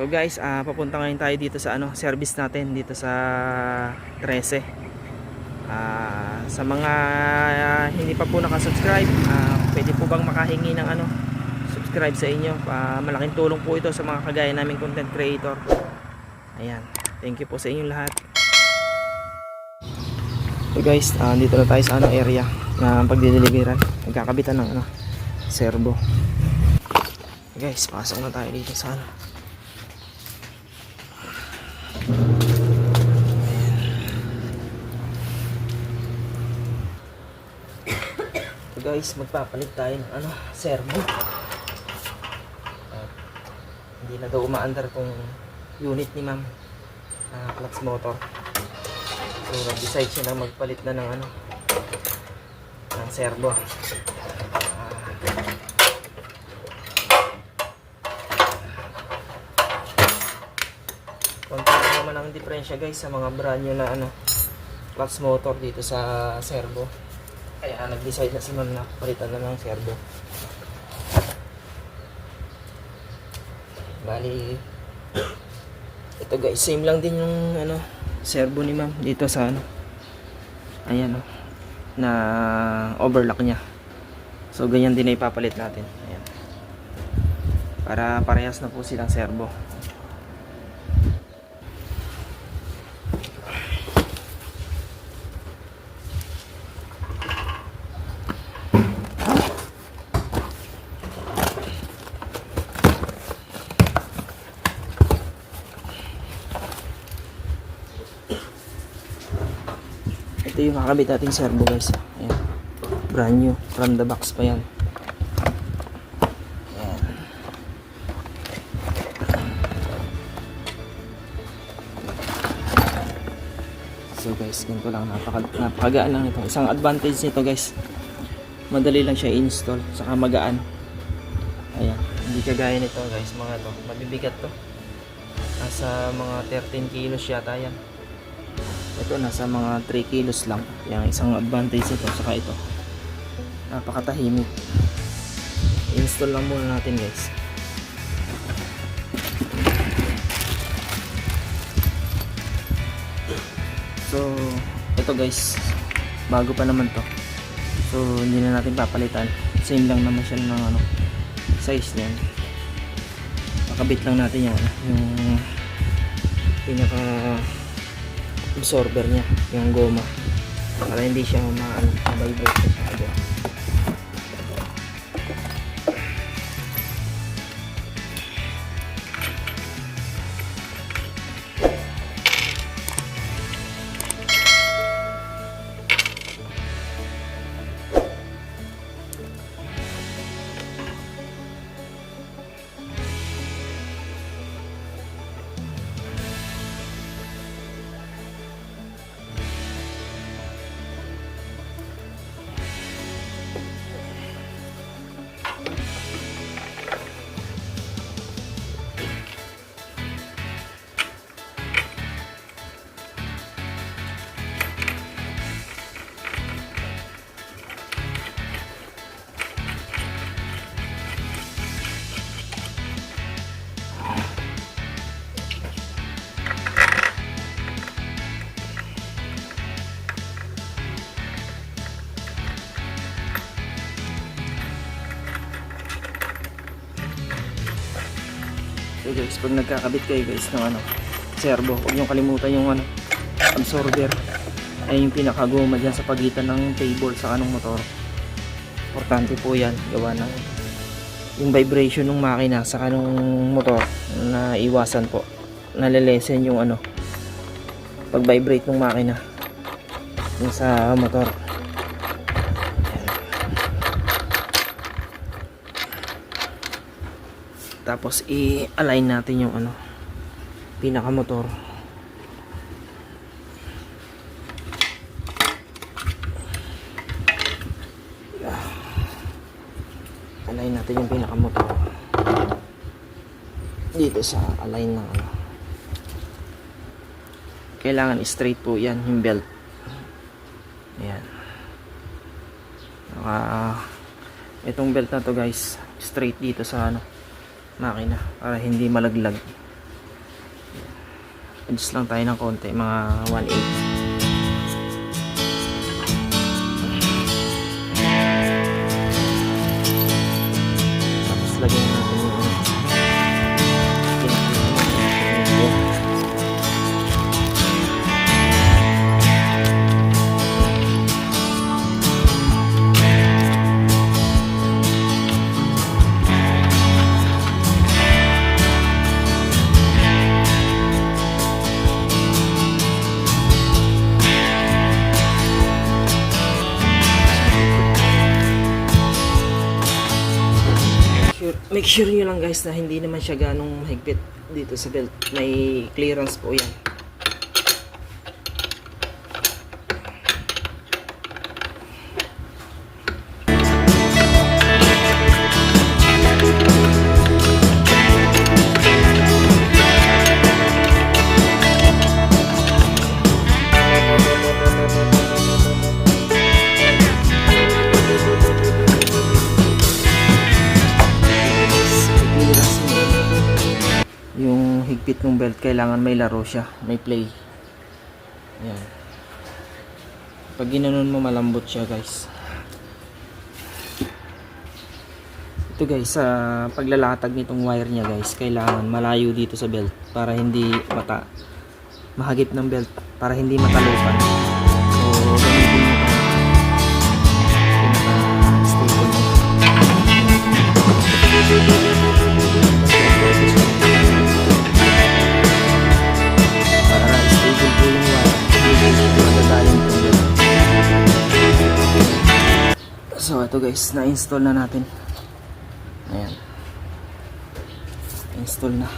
So guys, ah, papunta ngayon tayo dito sa ano, service natin dito sa 13. Ah, sa mga ah, hindi pa po nakasubscribe, ah, pwede po bang makahingi ng ano, subscribe sa inyo. Ah, malaking tulong po ito sa mga kagaya naming content creator. Ayan. Thank you po sa inyong lahat. So guys, ah, dito na tayo sa ano area na pagdideliveran. Nagkakabitan ng ano, servo. Guys, pasok na tayo dito sa ano. Guys, magpapalit tayo ng ano, servo. At hindi na daw umaandar tong unit ni ma'am. na clutch motor. So nag-decide siya na magpalit na ng ano ng servo. Ah, konti lang naman ang diferensya guys sa mga brand new na ano clutch motor dito sa servo. Kaya nag-decide na si ma'am na palitan na ng servo. Bali, ito guys, same lang din yung ano, servo ni ma'am dito sa ano. Ayan oh, na overlock niya. So ganyan din na ipapalit natin. Ayan. Para parehas na po silang servo. Ito yung kakabit nating servo guys. Ayan. Brand new. From the box pa yan. Ayan. So guys, ganito lang. Napaka, napakagaan lang ito. Isang advantage nito guys. Madali lang siya i-install. Saka magaan. Ayan. Hindi kagaya nito guys. Mga to. Mabibigat to. Nasa mga 13 kilos yata yan. Ito nasa mga 3 kilos lang. Yung isang advantage ito saka ito. Napakatahimik. Install lang muna natin guys. So, ito guys. Bago pa naman to. So, hindi na natin papalitan. Same lang naman siya ng ano, size niyan. Makabit lang natin ano, yung pinaka absorber niya, yung goma. Para hindi siya maano, vibrate guys, pag nagkakabit kayo guys ng ano, servo, huwag niyong kalimutan yung ano, absorber. Ay yung pinakagoma dyan sa pagitan ng table sa anong motor. Importante po yan, gawa ng yung vibration ng makina sa kanong motor na iwasan po. Nalilesen yung ano, pag vibrate ng makina yung sa motor. Tapos i-align natin yung ano pinaka motor align natin yung pinaka motor dito sa align ng ano kailangan straight po yan yung belt. Ayan. Naka itong belt na to guys straight dito sa ano makina para hindi malaglag. Adjust lang tayo ng konti mga 180 make sure nyo lang guys na hindi naman siya ganong mahigpit dito sa belt. May clearance po yan. Belt, kailangan may laro siya. May play. Ayan. Pag ginanon mo, malambot siya guys. Ito guys, sa paglalatag nitong wire niya guys, kailangan malayo dito sa belt para hindi mata mahagip ng belt para hindi matalupan. So guys na-install na natin. Ayan. Install na.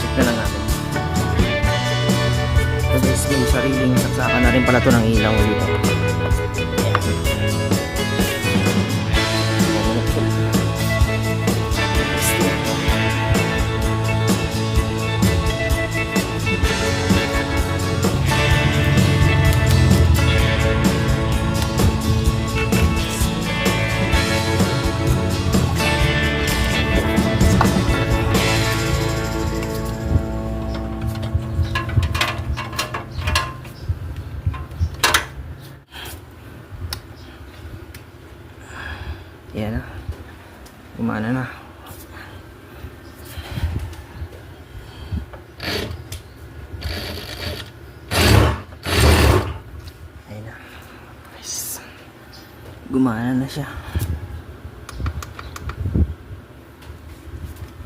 Check na lang natin. Ito guys may sariling saksakan na rin pala to ng ilaw dito Yan na. Gumana na. Ayun na. Nice. Gumana na siya.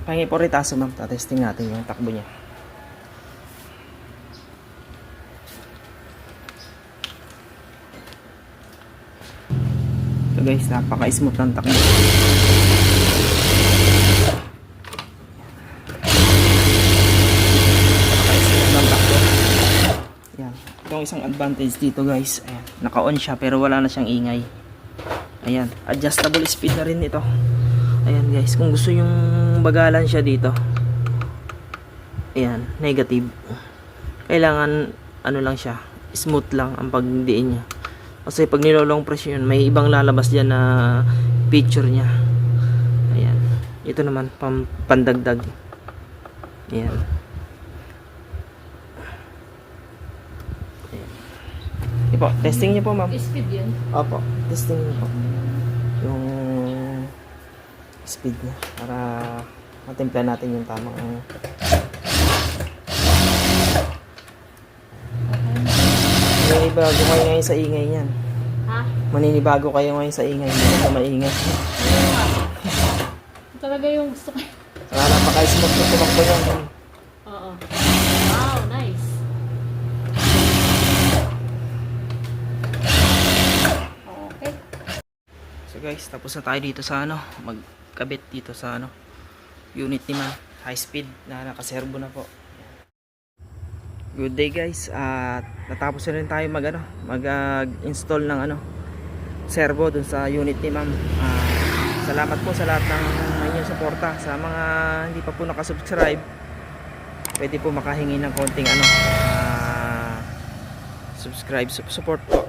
Pahingi po ritaso ma'am. Tatesting natin yung takbo niya. Guys, napaka-smooth ng takbo. Napaka-smooth ng. Yan. Itong isang advantage dito guys. Ayan. Naka-on siya pero wala na siyang ingay. Ayan. Adjustable speed na rin ito. Ayan guys. Kung gusto yung bagalan siya dito. Ayan. Negative. Kailangan ano lang siya. Smooth lang ang pagdiin niya. Kasi pag nilolong press yun, may ibang lalabas dyan na picture niya. Ayan. Ito naman, pam pandagdag. Ayan. Ayan. Ito po, testing niyo po ma'am. Speed yun. Opo, testing niyo po. Yung speed niya. Para matimpla natin yung tamang Maninibago kayo ngayon sa ingay niyan. Ha? Maninibago kayo ngayon sa ingay. Hindi na maingay. Nga? Talaga yung gusto ko. Saka napaka-smooth na tumakbo yan. Oo. Wow, nice. Okay. So guys, tapos na tayo dito sa ano, magkabit dito sa ano, unit ni man, high speed na nakaservo na po. Good day guys, at natapos na rin tayo mag ano, mag-install ng ano, servo dun sa unit ni ma'am. Ah, salamat po sa lahat ng inyong suporta. Sa mga hindi pa po nakasubscribe, pwede po makahingi ng konting ano, ah, subscribe, su- support po.